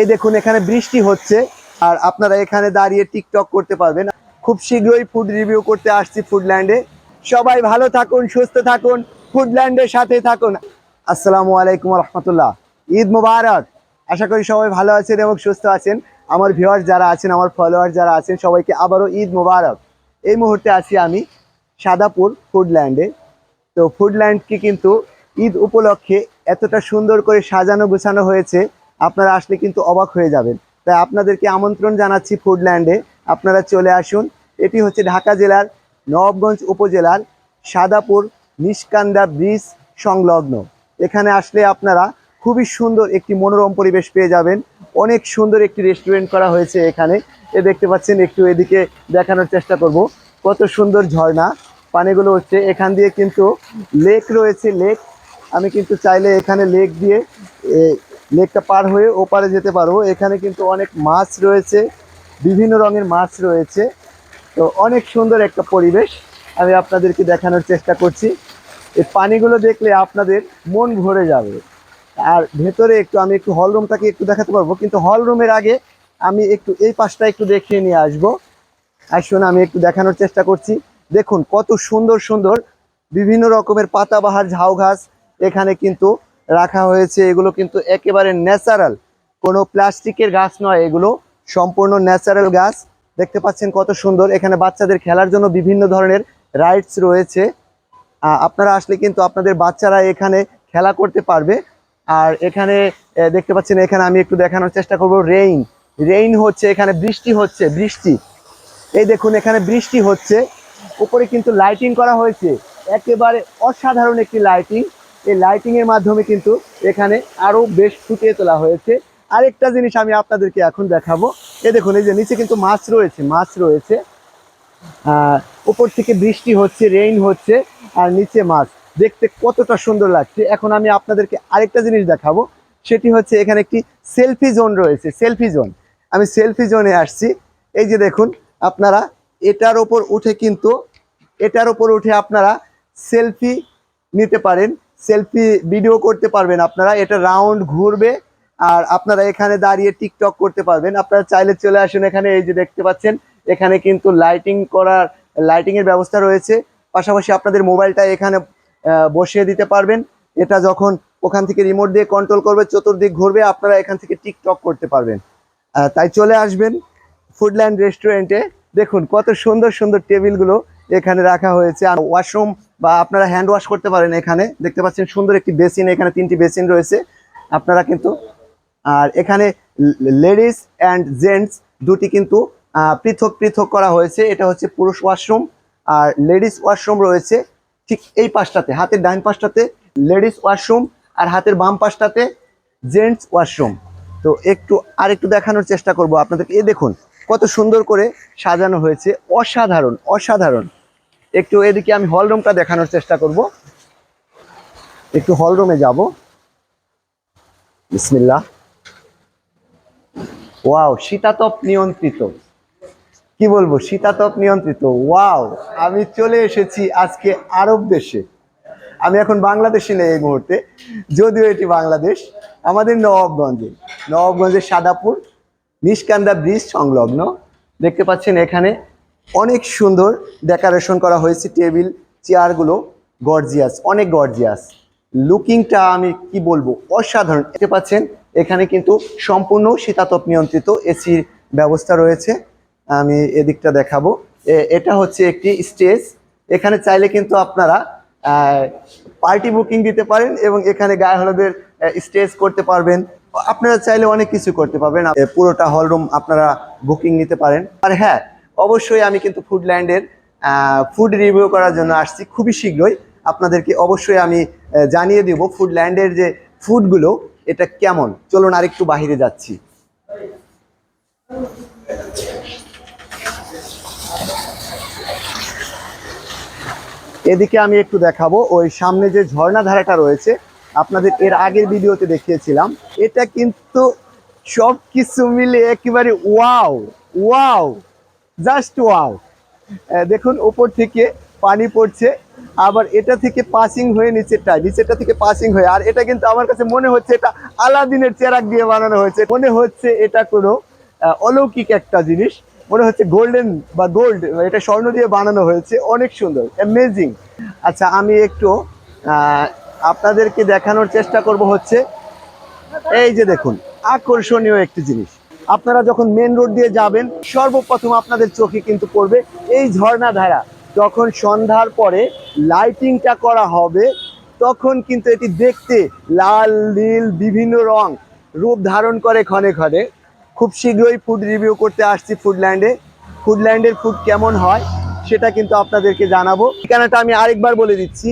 এই দেখুন, এখানে বৃষ্টি হচ্ছে, আর আপনারা এখানে দাঁড়িয়ে টিকটক করতে পারবেন। খুব শীঘ্রই ফুড রিভিউ করতে আসছি ফুডল্যান্ডে সবাই ভালো থাকুন, সুস্থ থাকুন ফুডল্যান্ডের সাথে থাকুন। আসসালামু আলাইকুম রহমতুল্লাহ ঈদ মুবারক। আশা করি সবাই ভালো আছেন এবং সুস্থ আছেন। আমার ভিউয়ার যারা আছেন, আমার ফলোয়ার যারা আছেন, সবাইকে আবারও ঈদ মুবারক। এই মুহূর্তে আছি আমি সাদাপুর ফুডল্যান্ডে তো ফুডল্যান্ডকে কিন্তু ঈদ উপলক্ষে এতটা সুন্দর করে সাজানো, গুছানো হয়েছে। আপনারা আসলে কিন্তু অবাক হয়ে যাবেন। তাই আপনাদেরকে আমন্ত্রণ জানাচ্ছি ফুডল্যান্ডে আপনারা চলে আসুন। এটি হচ্ছে ঢাকা জেলার নবাবগঞ্জ উপজেলার সাদাপুর নিষ্কান্দা ব্রিজ সংলগ্ন। এখানে আসলে আপনারা খুবই সুন্দর একটি মনোরম পরিবেশ পেয়ে যাবেন। অনেক সুন্দর একটি রেস্টুরেন্ট করা হয়েছে এখানে। এ দেখতে পাচ্ছেন, একটু এদিকে দেখানোর চেষ্টা করব। কত সুন্দর ঝর্ণা। পানিগুলো হচ্ছে এখান দিয়ে কিন্তু লেক রয়েছে, লেক। আমি কিন্তু চাইলে এখানে লেক দিয়ে লেকটা পার হয়ে ওপারে যেতে পারব। এখানে কিন্তু অনেক মাছ রয়েছে, বিভিন্ন রঙের মাছ রয়েছে। তো অনেক সুন্দর একটা পরিবেশ আমি আপনাদেরকে দেখানোর চেষ্টা করছি। এই পানিগুলো দেখলে আপনাদের মন ভরে যাবে। আর ভেতরে একটু আমি একটু হল রুমটাকে একটু দেখাতে পারব, কিন্তু হল রুমের আগে আমি একটু এই পাশটা একটু দেখিয়ে নিয়ে আসব। আসুন, আমি একটু দেখানোর চেষ্টা করছি। দেখুন, কত সুন্দর সুন্দর বিভিন্ন রকমের পাতাবাহার ঝাউ ঘাস এখানে কিন্তু রাখা হয়েছে। এগুলো কিন্তু একেবারে ন্যাচারাল। কোনো প্লাস্টিকের গাছ নয় এগুলো। সম্পূর্ণ ন্যাচারাল গাছ। দেখতে পাচ্ছেন কত সুন্দর। এখানে বাচ্চাদের খেলার জন্য বিভিন্ন ধরনের রাইডস রয়েছে। আপনারা আসলে কিন্তু আপনাদের বাচ্চারা এখানে খেলা করতে পারবে। আর এখানে দেখতে পাচ্ছেন এখানে আমি একটু দেখানোর চেষ্টা করব। রেইন। রেইন হচ্ছে, এখানে বৃষ্টি হচ্ছে, বৃষ্টি। এই দেখুন, এখানে বৃষ্টি হচ্ছে। উপরে কিন্তু লাইটিং করা হয়েছে। একেবারে অসাধারণ একটি লাইটিং। এই লাইটিংয়ের মাধ্যমে কিন্তু এখানে আরও বেশ ফুটিয়ে তোলা হয়েছে। আরেকটা জিনিস আমি আপনাদেরকে এখন দেখাবো। এ দেখুন, এই যে নিচে কিন্তু মাছ রয়েছে মাছ রয়েছে। উপর থেকে বৃষ্টি হচ্ছে রেইন হচ্ছে, আর নিচে মাছ। দেখতে কতটা সুন্দর লাগছে। এখন আমি আপনাদেরকে আরেকটা জিনিস দেখাবো। সেটি হচ্ছে এখানে একটি সেলফি জোন রয়েছে সেলফি জোন আমি সেলফি জোনে আসছি। এই যে দেখুন, আপনারা এটার ওপর উঠে কিন্তু, এটার ওপর উঠে আপনারা সেলফি নিতে পারেন। সেলফি ভিডিও করতে পারবেন আপনারা। এটা রাউন্ড ঘুরবে আর আপনারা এখানে দাঁড়িয়ে টিকটক করতে পারবেন। আপনারা চাইলে চলে আসুন এখানে, এই যে দেখতে পাচ্ছেন, এখানে কিন্তু লাইটিং করার লাইটিং এর ব্যবস্থা রয়েছে। পাশাপাশি আপনাদের মোবাইলটা এখানে বসিয়ে দিতে পারবেন। এটা যখন ওখান থেকে রিমোট দিয়ে কন্ট্রোল করবে, চতুর্দিক ঘুরবে, আপনারা এখান থেকে টিকটক করতে পারবেন। তাই চলে আসবেন ফুডল্যান্ড রেস্টুরেন্টে দেখুন কত সুন্দর সুন্দর টেবিলগুলো এখানে রাখা হয়েছে। আর ওয়াশরুম বা আপনারা হ্যান্ড ওয়াশ করতে পারেন এখানে। দেখতে পাচ্ছেন সুন্দর একটি বেসিন এখানে তিনটি বেসিন রয়েছে। আপনারা কিন্তু, আর এখানে লেডিস অ্যান্ড জেন্টস দুটি কিন্তু পৃথক পৃথক করা হয়েছে। এটা হচ্ছে পুরুষ ওয়াশরুম আর লেডিস ওয়াশরুম রয়েছে ঠিক এই পাশটাতে। হাতের ডাইন পাশটাতে লেডিস ওয়াশরুম আর হাতের বাম পাশটাতে জেন্টস ওয়াশরুম তো একটু আর একটু দেখানোর চেষ্টা করব আপনাদেরকে। এ দেখুন, কত সুন্দর করে সাজানো হয়েছে। অসাধারণ অসাধারণ। একটু এদিকে আমি হল রুমটা দেখানোর চেষ্টা করব। একটু হল রুমে যাব। বিসমিল্লাহ। ওয়াও, শীতাতপ নিয়ন্ত্রিত। কি বলব, শীতাতপ নিয়ন্ত্রিত। ওয়াও, আমি চলে এসেছি আজকে আরব দেশে। আমি এখন বাংলাদেশে নেই এই মুহূর্তে, যদিও এটি বাংলাদেশ। আমাদের নবাবগঞ্জে, নবাবগঞ্জের সাদাপুর নিষ্কান্দা ব্রিজ সংলগ্ন। দেখতে পাচ্ছেন এখানে অনেক সুন্দর ডেকোরেশন করা হয়েছে, টেবিল, চেয়ারগুলো গর্জিয়াস, অনেক গর্জিয়াস। লুকিংটা আমি কি বলব, অসাধারণ। দেখতে পাচ্ছেন, এখানে কিন্তু সম্পূর্ণ শীতাতপ নিয়ন্ত্রিত এসির ব্যবস্থা রয়েছে। আমি এদিকটা দেখাবো। এটা হচ্ছে একটি স্টেজ। এখানে চাইলে কিন্তু আপনারা পার্টি বুকিং দিতে পারেন এবং এখানে গায়ে হলুদের স্টেজ করতে পারবেন। আপনারা চাইলে অনেক কিছু করতে পারবেন। পুরোটা হলরুম আপনারা বুকিং নিতে পারেন। আর হ্যাঁ অবশ্যই আমি কিন্তু ফুডল্যান্ডের ফুড রিভিউ করার জন্য আসছি খুবই শীঘ্রই। আপনাদেরকে অবশ্যই আমি জানিয়ে দেব ফুডল্যান্ডের যে ফুডগুলো এটা কেমন? চলুন আরেকটু বাইরে যাচ্ছি। এদিকে আমি একটু দেখাবো, ওই সামনে যে ঝর্ণা ধারাটা রয়েছে, আপনাদের এর আগের ভিডিওতে দেখিয়েছিলাম। এটা কিন্তু সব কিছু মিলে একেবারে ওয়াও ওয়াও জাস্ট ওয়াও। দেখুন, উপর থেকে পানি পড়ছে, আবার এটা থেকে পাসিং হয়ে নিচেরটা নিচেরটা থেকে পাসিং হয়ে, আর এটা কিন্তু আমার কাছে মনে হচ্ছে এটা আলাদিনের চেরাক দিয়ে বানানো হয়েছে। মনে হচ্ছে এটা কোনো অলৌকিক একটা জিনিস। মনে হচ্ছে গোল্ডেন বা গোল্ড এটা স্বর্ণ দিয়ে বানানো হয়েছে। অনেক সুন্দর অ্যামেজিং আচ্ছা আমি একটু আপনাদেরকে দেখানোর চেষ্টা করব হচ্ছে, এই যে দেখুন, আকর্ষণীয় একটি জিনিস। আপনারা যখন মেন রোড দিয়ে যাবেন, সর্বপ্রথম আপনাদের চোখে কিন্তু পড়বে এই ঝর্ণা ধারা যখন সন্ধ্যার পরে লাইটিংটা করা হবে, তখন কিন্তু এটি দেখতে লাল, নীল, বিভিন্ন রং রূপ ধারণ করে ক্ষণে ক্ষণে। খুব শীঘ্রই ফুড রিভিউ করতে আসছি ফুডল্যান্ডে ফুডল্যান্ডের ফুড কেমন হয়, সেটা কিন্তু আপনাদেরকে জানাব। ঠিকানাটা আমি আরেকবার বলে দিচ্ছি,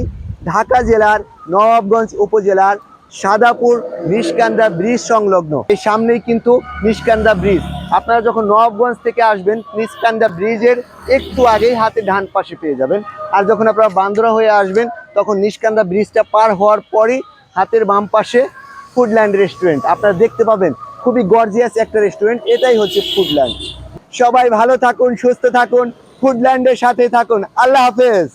ঢাকা জেলার নবাবগঞ্জ উপজেলার সাদাপুর নিষ্কান্দা ব্রিজ সংলগ্ন। এই সামনেই কিন্তু নিষ্কান্দা ব্রিজ। আপনারা যখন নবাবগঞ্জ থেকে আসবেন নিষ্কান্দা ব্রিজের একটু আগেই হাতে ডান পাশে পেয়ে যাবেন। আর যখন আপনারা বান্দরা হয়ে আসবেন, তখন নিষ্কান্দা ব্রিজটা পার হওয়ার পরই হাতের বাম পাশে ফুডল্যান্ড রেস্টুরেন্ট। আপনারা দেখতে পাবেন, খুবই গর্জিয়াস একটা রেস্টুরেন্ট। এটাই হচ্ছে ফুডল্যান্ড। সবাই ভালো থাকুন, সুস্থ থাকুন, ফুডল্যান্ডের সাথে থাকুন। আল্লাহ হাফেজ।